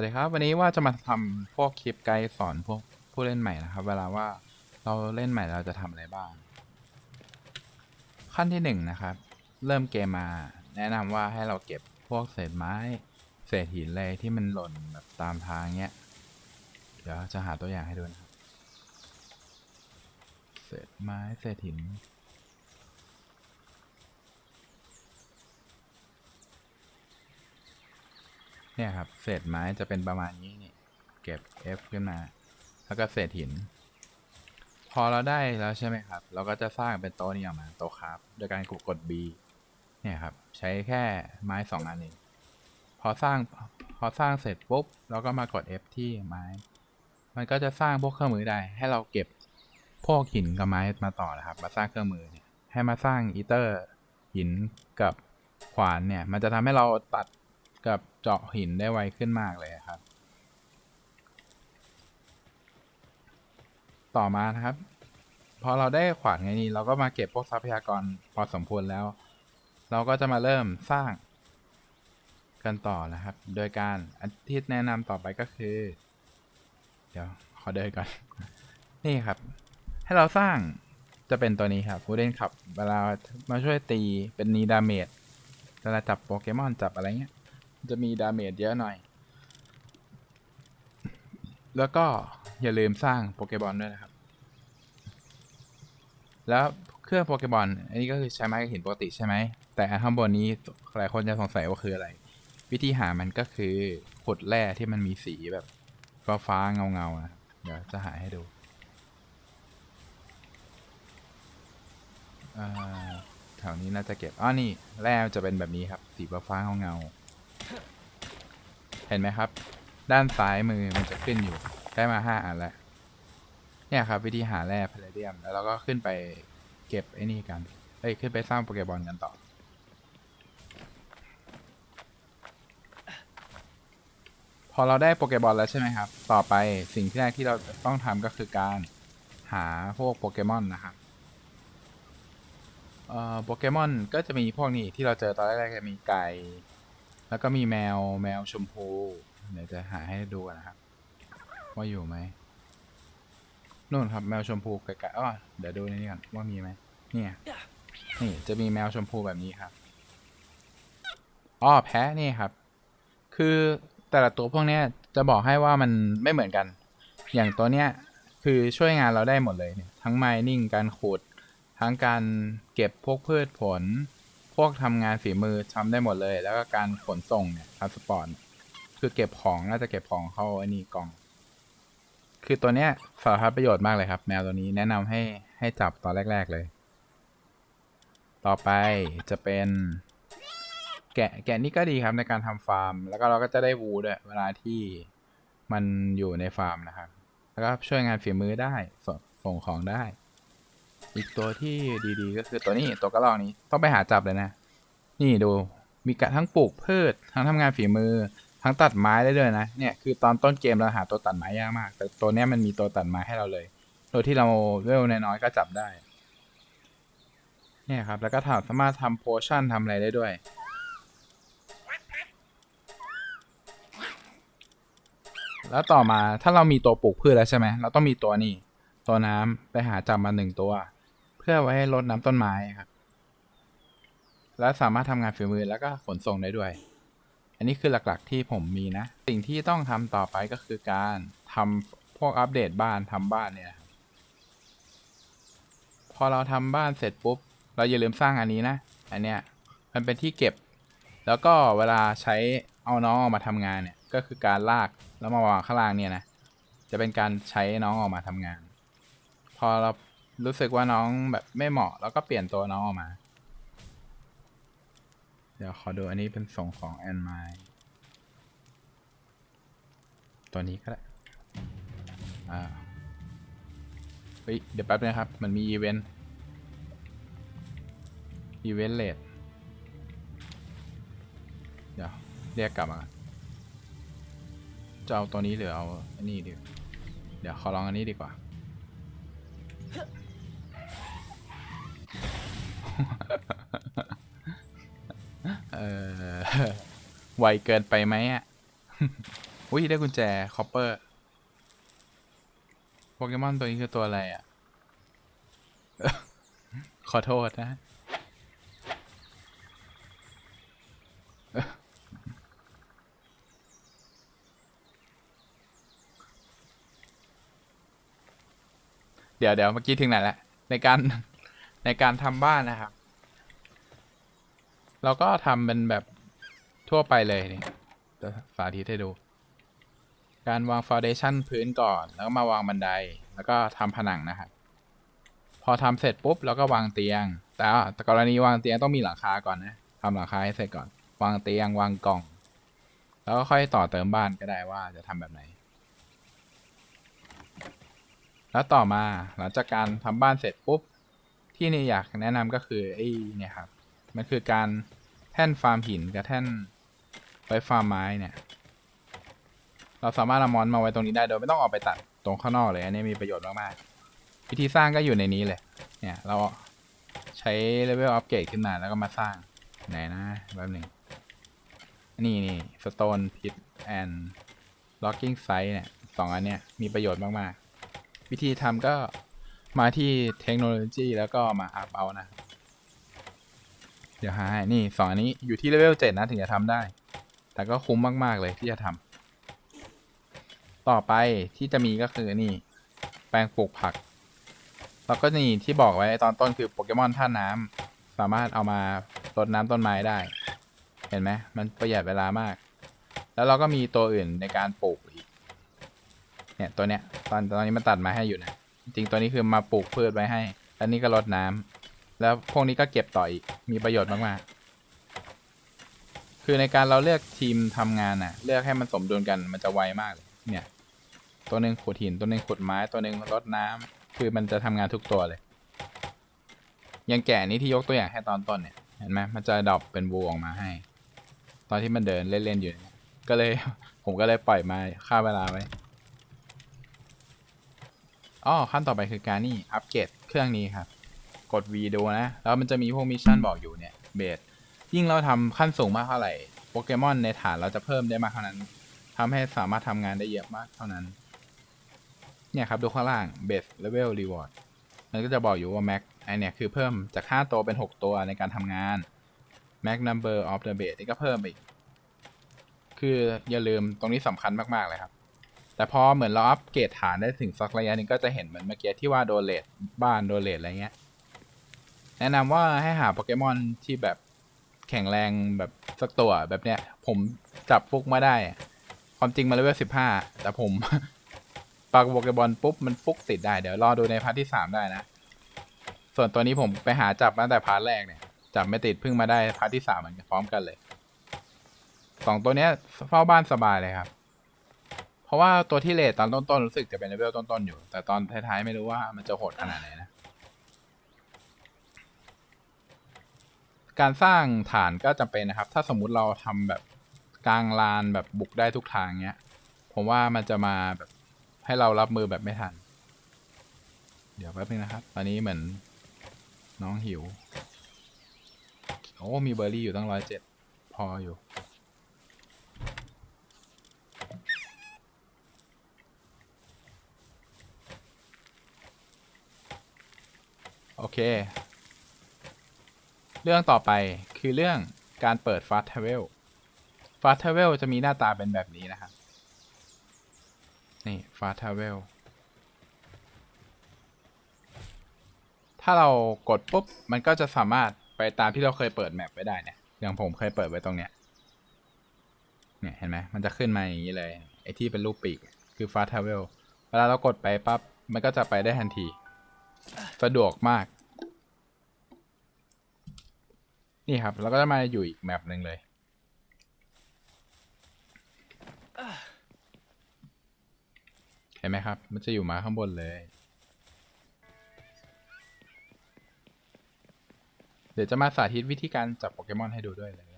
วัสดีครับ วันนี้ว่าจะมาทำพวกคลิปไกด์สอนพวกผู้เล่นใหม่นะครับ เวลาว่าเราเล่นใหม่เราจะทำอะไรบ้าง ขั้นที่หนึ่งนะครับ เริ่มเกมมา แนะนำว่าให้เราเก็บพวกเศษไม้ เศษหินอะไรที่มันหล่นแบบตามทางเนี้ย เดี๋ยวจะหาตัวอย่างให้ดูนะครับ เศษไม้เศษหิน เนี่ยครับ เศษไม้จะเป็นประมาณนี้นี่ เก็บ F ขึ้นมา แล้วก็เศษหิน พอเราได้แล้วใช่ไหมครับ เราก็จะสร้างเป็นโต๊ะนี้ออกมาโต๊ะครับ โดยการกด B เนี่ยครับ ใช้แค่ไม้สองอันเองพอสร้างพอสร้างเสร็จปุ๊บเราก็มากด F ที่ไม้ มันก็จะสร้างพวกเครื่องมือได้ ให้เราเก็บพวกหินกับไม้มาต่อนะครับ มาสร้างเครื่องมือเนี่ยให้มาสร้างอีเตอร์หินกับขวานเนี่ย มันจะทำให้เราตัด กับเจาะหินได้ไวขึ้นมากเลยครับ ต่อมานะครับ พอเราได้ขวานไงนี้ เราก็มาเก็บพวกทรัพยากรพอสมควรแล้ว เราก็จะมาเริ่มสร้างกันต่อนะครับ โดยการอันที่แนะนำต่อไปก็คือ เดี๋ยวขอเดินก่อน นี่ครับ ให้เราสร้างจะเป็นตัวนี้ครับวูเดนขับ เวลามาช่วยตีเป็นนีดาเมจเวลาจับโปเกมอนจับอะไรเงี้ย จะมีดาเมจเยอะหน่อย แล้วก็อย่าลืมสร้างโปเกบอลด้วยนะครับ แล้วเครื่องโปเกบอลอันนี้ก็คือใช้ไม้หินปกติใช่ไหม แต่ข้างบนนี้หลายคนจะสงสัยว่าคืออะไร วิธีหามันก็คือขุดแร่ที่มันมีสีแบบฟ้าฟ้าเงาเงาๆนะเดี๋ยวจะหาให้ดูแถวนี้น่าจะเก็บอ๋อนี่ แร่จะเป็นแบบนี้ครับ สีฟ้าฟ้าๆเงาๆ เห็นไหมครับ ด้านซ้ายมือมันจะขึ้นอยู่ได้มาห้าอันแล้วเนี่ยครับ วิธีหาแร่พาเลเดียม แล้วเราก็ขึ้นไปเก็บไอ้นี่กันเอ้ยขึ้นไปสร้างโปเกบอลกันต่อ พอเราได้โปเกบอลแล้วใช่ไหมครับ ต่อไปสิ่งที่แรกที่เราต้องทำก็คือการหาพวกโปเกมอนนะครับเอ่อโปเกมอนก็จะมีพวกนี้ที่เราเจอตอนแรกๆจะมีไก่ แล้วก็มีแมวแมวชมพู เดี๋ยวจะหาให้ดูกันนะครับ ว่าอยู่ไหมนู่นครับแมวชมพูไก่ๆอ๋อเดี๋ยวดูในนี่ก่อนว่ามีไหมเนี่ยนี่จะมีแมวชมพูแบบนี้ครับอ๋อแพ้นี่ครับ คือแต่ละตัวพวกเนี้ยจะบอกให้ว่ามันไม่เหมือนกัน อย่างตัวเนี้ยคือช่วยงานเราได้หมดเลยเนี่ยทั้ง mining การขุด ทั้งการเก็บพวกพืชผล วกทำงานฝีมือทำได้หมดเลย แล้วก็การขนส่งเนี่ยทรานสปอร์ตคือเก็บของน่าจะเก็บของเข้าไอ้นี่กล่อง คือตัวเนี้ยสารพัดประโยชน์มากเลยครับ แมวตัวนี้แนะนำให้ให้จับตอนแรก ๆเลย ต่อไปจะเป็นแกะแกะนี่ก็ดีครับในการทำฟาร์ม แล้วก็เราก็จะได้วูด้วยเวลาที่มันอยู่ในฟาร์มนะครับ แล้วก็ช่วยงานฝีมือได้ส่งของได้ อีกตัวที่ดีๆ ก็คือตัวนี้ตัวกระรอกนี้ต้องไปหาจับเลยนะ นี่ดูมีกะทั้งปลูกพืช ทั้งทำงานฝีมือ ทั้งตัดไม้ได้ด้วยนะ เนี่ยคือตอนต้นเกมเราหาตัวตัดไม้ยากมาก แต่ตัวเนี้ยมันมีตัวตัดไม้ให้เราเลย โดยที่เราเวลน้อยๆก็จับได้ เนี่ยครับ แล้วก็ถามสามารถทำโพชั่นทำอะไรได้ด้วย แล้วต่อมาถ้าเรามีตัวปลูกพืชแล้วใช่ไหมเราต้องมีตัวนี้ ตัวน้ำไปหาจับมาหนึ่งตัว เพื่อไว้ให้รดน้ำต้นไม้ครับ แล้วสามารถทำงานฝีมือแล้วก็ขนส่งได้ด้วย อันนี้คือหลักๆที่ผมมีนะ สิ่งที่ต้องทำต่อไปก็คือการทำพวกอัปเดตบ้านทำบ้านเนี่ยพอเราทำบ้านเสร็จปุ๊บ เราอย่าลืมสร้างอันนี้นะ อันเนี้ยมันเป็นที่เก็บ แล้วก็เวลาใช้เอาน้องออกมาทำงานเนี่ยก็คือการลากแล้วมาวางข้างล่างเนี่ยนะจะเป็นการใช้น้องออกมาทำงาน พอเรา รู้สึกว่าน้องแบบไม่เหมาะแล้วก็เปลี่ยนตัวน้องออกมา เดี๋ยวขอดูอันนี้เป็นส่งของแอนไมตัวนี้ก็ได้ อ่า เฮ้ย เดี๋ยวแป๊บนึงครับ มันมีอีเวนต์ อีเวนต์เลดเดี๋ยวเรียกกลับมา จะเอาตัวนี้หรือเอาอันนี้ดี เดี๋ยวขอลองอันนี้ดีกว่า ไวเกินไปไหมอะ อุ้ยได้กุญแจคอปเปอร์โปเกมอนตัวนี้คือตัวอะไรอะ ขอโทษนะ เดี๋ยวเดี๋ยวเมื่อกี้ถึงไหนแล้วในการในการทำบ้านนะครับ เราก็ทำเป็นแบบ ทั่วไปเลยนี่จะสาธิตให้ดู การวางฟ u n เดชันพื้นก่อน แล้วก็มาวางบันได แล้วก็ทำผนังนะครับ พอทำเสร็จปุ๊บเราก็วางเตียง แต่แต่กรณีวางเตียงต้องมีหลังคาก่อนนะทำหลังคาให้เสร็จก่อน วางเตียงวางกล่อง แล้วก็ค่อยต่อเติมบ้านก็ได้ว่าจะทำแบบไหน แล้วต่อมาหลังจากการทำบ้านเสร็จปุ๊บที่นี่อยากแนะนำก็คือไอ้นี่ครับ มันคือการแท่นฟาร์มหินกับแท่น ไว้ฟาร์มไม้เนี่ย เราสามารถเอามอนมาไว้ตรงนี้ได้โดยไม่ต้องออกไปตัดตรงข้างนอกเลย อันนี้มีประโยชน์มากๆ วิธีสร้างก็อยู่ในนี้เลย เนี่ย เราใช้เลเวลอัปเกรดขึ้นมาแล้วก็มาสร้าง ไหนนะแป๊บหนึ่งนี่นี่สโตนพิทแอนด์ล็อกกิ้งไซต์เนี่ยสองอันเนี้ยมีประโยชน์มากๆ วิธีทำก็มาที่เทคโนโลยีแล้วก็มาอัพเอานะ เดี๋ยวหาให้นี่สองอันนี้อยู่ที่เลเวลเจ็ดนะถึงจะทำได้ แต่ก็คุ้มมาก ๆ เลยที่จะทำต่อไปที่จะมีก็คือนี่ แปลงปลูกผัก แล้วก็นี่ที่บอกไว้ตอนต้นคือโปเกมอนท่าน้ำสามารถเอามารดน้ำต้นไม้ได้ เห็นไหมมันประหยัดเวลามาก แล้วเราก็มีตัวอื่นในการปลูกอีกเนี่ยตัวเนี้ยตอนตอนนี้มันตัดมาให้อยู่นะจริงตัวนี้คือมาปลูกพืชไว้ให้แล้วนี่ก็รดน้ำแล้วพวกนี้ก็เก็บต่ออีก มีประโยชน์มากๆ คือในการเราเลือกทีมทำงานน่ะ เลือกให้มันสมดุลกันมันจะไวมากเลยเนี่ย ตัวหนึ่งขุดหินตัวหนึ่งขุดไม้ตัวหนึ่งรดน้ำคือมันจะทำงานทุกตัวเลยย่างแก่นี้ที่ยกตัวอย่างให้ตอนต้นเนี่ยเห็นไหมมันจะดรอปเป็นบูออกมาให้ ตอนที่มันเดินเล่นๆอยู่ก็เลยผมก็เลยปล่อยมาฆ่าเวลาไว้อ๋อขั้นต่อไปคือการนี่อัปเกรดเครื่องนี้ครับ กด V ดูนะ แล้วมันจะมีพวกมิชชั่นบอกอยู่เนี่ยเบส ยิ่งเราทำขั้นสูงมากเท่าไหร่โปเกมอนในฐานเราจะเพิ่มได้มากเท่านั้นทำให้สามารถทำงานได้เยอะมากเท่านั้น เนี่ยครับดูข้างล่าง Base Level Reward มันก็จะบอกอยู่ว่า Max ไอเนี่ยคือเพิ่มจาก 5 ตัวเป็น 6 ตัวในการทำงาน Max Number of the Base นี่ก็เพิ่มอีก คืออย่าลืมตรงนี้สำคัญมาก ๆ เลยครับ แต่พอเหมือนเราอัปเกรดฐานได้ถึงสักระยะนึงก็จะเห็นเหมือนเมื่อกี้ที่ว่าโดเลตบ้านโดเลตอะไรเงี้ย แนะนำว่าให้หาโปเกมอนที่แบบ แข็งแรงแบบสักตัวแบบเนี้ย ผมจับฟุกมาได้ ความจริงมาเลเวลสิบห้าแต่ผม ปากโปเกมอนปุ๊บมันฟุกติดได้ เดี๋ยวรอดูในพาร์ทที่สามได้นะ ส่วนตัวนี้ผมไปหาจับมาตั้งแต่พาร์ทแรกเนี่ย จับไม่ติดเพิ่งมาได้พาร์ทที่สามมันพร้อมกันเลยสองตัวเนี้ยเฝ้าบ้านสบายเลยครับ เพราะว่าตัวที่เลทตอนต้นๆรู้สึกจะเป็นเลเวลต้นๆอยู่ แต่ตอนท้ายๆไม่รู้ว่ามันจะโหดขนาดไหนนะ การสร้างฐานก็จำเป็นนะครับ ถ้าสมมุติเราทำแบบกลางลานแบบบุกได้ทุกทางเนี้ย ผมว่ามันจะมาแบบให้เรารับมือแบบไม่ทัน เดี๋ยวแป๊บนึงนะครับ ตอนนี้เหมือนน้องหิว โอ้ มีเบอร์รี่อยู่ตั้งร้อยเจ็ดพออยู่ โอเค เรื่องต่อไปคือเรื่องการเปิด Fast Travel Fast Travel จะมีหน้าตาเป็นแบบนี้นะครับ นี่ Fast Travel ถ้าเรากดปุ๊บ มันก็จะสามารถไปตามที่เราเคยเปิดแมปไว้ได้เนี่ย อย่างผมเคยเปิดไว้ตรงเนี้ย เนี่ยเห็นไหม มันจะขึ้นมาอย่างนี้เลย ไอที่เป็นรูปปีก คือ Fast Travel เวลาเรากดไปปั๊บ มันก็จะไปได้ทันที สะดวกมาก นี่ครับ แล้วก็จะมาอยู่อีกแมปหนึ่งเลย เห็นไหมครับ มันจะอยู่มาข้างบนเลย เดี๋ยวจะมาสาธิตวิธีการจับโปเกมอนให้ดูด้วยเลย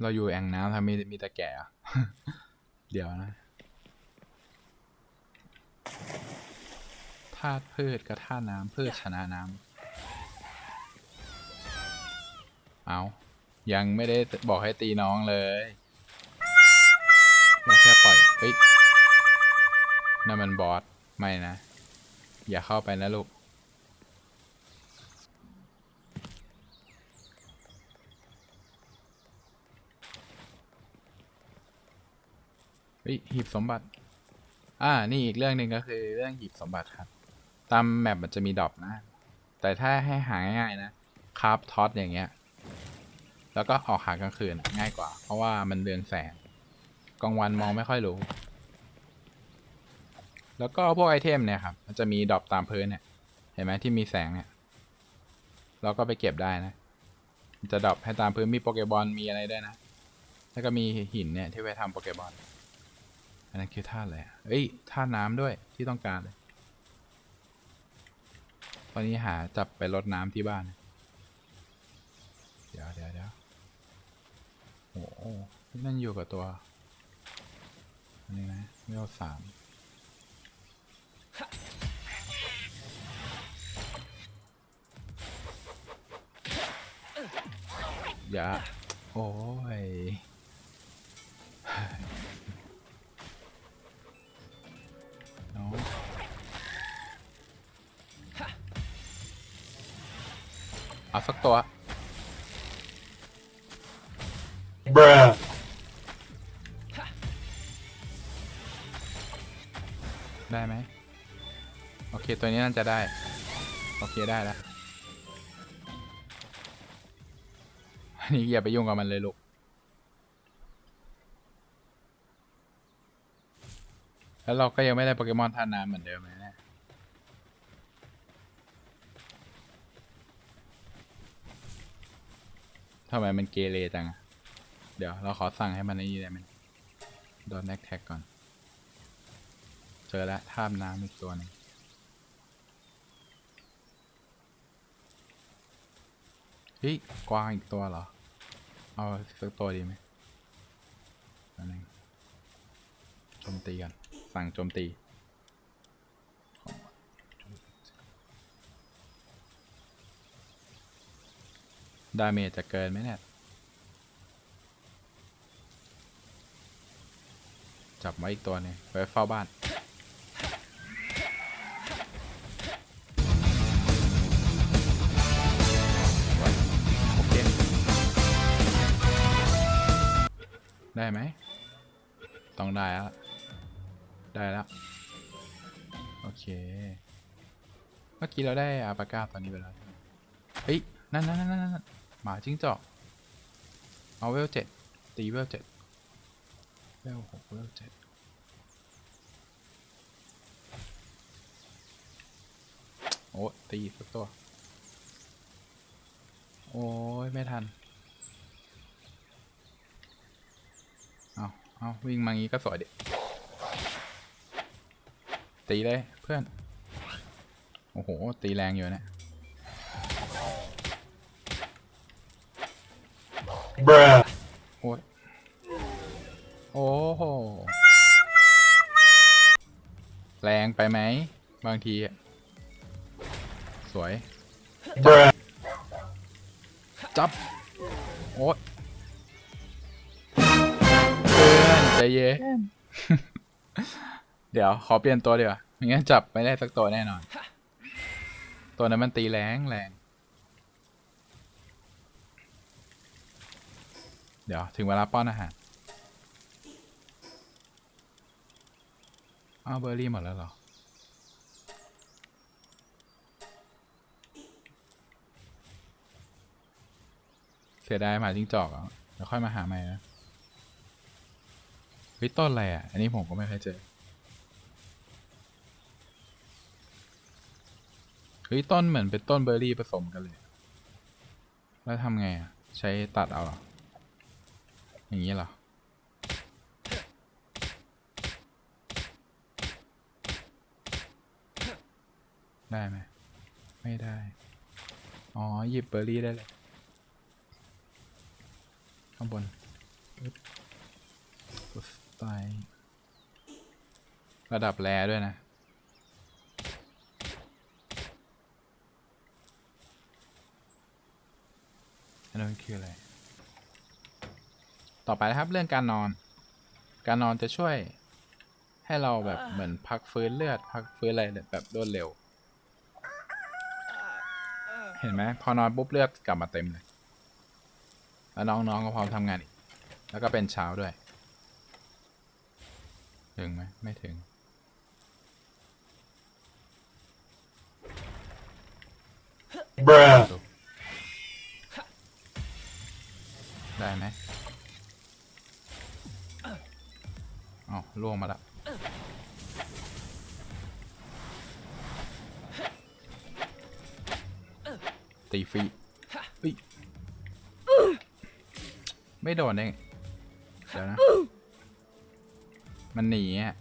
เราอยู่แอ่งน้ำทำมีมีแต่แก่อะเดี๋ยวนะ ธาตุพืชกับธาตุน้ำพืชชนะน้ำเอายังไม่ได้บอกให้ตีน้องเลยเราแค่ปล่อยเฮ้ยนั่นมันบอสไม่นะ อย่าเข้าไปนะลูกเฮ้ยหีบสมบัติ อ่า นี่อีกเรื่องหนึ่งก็คือเรื่องหีบสมบัติครับ ตามแมปมันจะมีดรอปนะ แต่ถ้าให้หาง่ายๆนะคราฟท็อตอย่างเงี้ย แล้วก็ออกหากลางคืนง่ายกว่า เพราะว่ามันเรืองแสงกลางวันมองไม่ค่อยรู้ แล้วก็พวกไอเทมเนี่ยครับ มันจะมีดรอปตามพื้นเนี่ย เห็นไหมที่มีแสงเนี่ย เราก็ไปเก็บได้นะมันจะดรอปให้ตามพื้นมีโปเกบอลมีอะไรได้นะ แล้วก็มีหินเนี่ยที่ไว้ทำโปเกบอลอันนั้นคือท่าอะไรเอ้ยท่าน้ำด้วยที่ต้องการเลย อนนี้หาจับไปรดน้ำที่บ้าน เดี๋ยวเดี๋ยวเดี๋ยวโอ้โหนั่นอยู่กับตัว อันนี้นะไม่เอาสามอย่า โอ้ย น้อง เอาสักตัว Bruh. ได้ไหมโอเคตัวนี้น่าจะได้ โอเคได้แล้วอันนี้อย่าไปยุ่งกับมันเลยลูก แล้วเราก็ยังไม่ได้โปเกมอนท่าน้ำเหมือนเดิมเลยนะ ทำไมมันเกเรจัง เดี๋ยวเราขอสั่งให้มันนี่ได้ไหมโดนแน็กแท็กก่อน เจอแล้วท่ามน้ำอีกตัวหนึงเฮ้ยกวางอีกตัวเหรอ เอาสักตัวดีไหมอันนึงโจมตีกันสั่งโจมตี ดาเมจจะเกินไหมเนี่ย จับไว้อีกตัวนึงไว้เฝ้าบ้าน โอเค ได้ไหม ต้องได้แล้ว ได้แล้ว โอเค เมื่อกี้เราได้อาปาก้าตอนนี้ไปแล้ว เฮ้ย นั่นนั่นนั่นนั่น หมาจิ้งจอกเอาเวลเจ็ดตีเวลเจ็ดเวลหกเวลเจ็ดโอ้ตีสักตัว โอ้ยไม่ทัน เอาเอาวิ่งมางี้ก็สวยดิตีเลยเพื่อน โอ้โห ตีแรงอยู่เนะ Bruh. โอ้ยโอ้โหแรงไปไหม บางทีอะสวย Bruh. จับ โอ๊ยเพื่อนใจเย็น เดี๋ยวขอเปลี่ยนตัวดีกว่าไม่งั้นจับไม่ได้สักตัวแน่นอน ตัวนั้นมันตีแรงแรง เดี๋ยว ถึงเวลาป้อนอาหาร อ้าวเบอร์รี่หมดแล้วเหรอ เสียดายหมาจิ้งจอกอะเดี๋ยวค่อยมาหาใหม่นะเฮ้ยต้นอะไรอะ อันนี้ผมก็ไม่เคยเจอเฮ้ยต้นเหมือนเป็นต้นเบอร์รี่ผสมกันเลย แล้วทำไงอะ ใช้ตัดเอาเหรอ อย่างนี้เหรอ ได้ไหม ไม่ได้ อ๋อ หยิบเบอร์รี่ได้เลย ข้างบนอึ๊บกดไประดับแรด้วยนะอันนั้นคืออะไร ต่อไปนะครับเรื่องการนอน การนอนจะช่วยให้เราแบบเหมือนพักฟื้นเลือด พักฟื้นอะไรแบบรวดเร็ว เห็นไหมพอนอนปุ๊บเลือดกลับมาเต็มเลย แล้วน้องๆก็พร้อมทำงานอีก แล้วก็เป็นเช้าด้วย ถึงไหมไม่ถึง Bruh. ได้ไหม ล่วงมาแล้วตีฟรีไม่โดนได้ไงเดี๋ยวนะ มันหนีอะ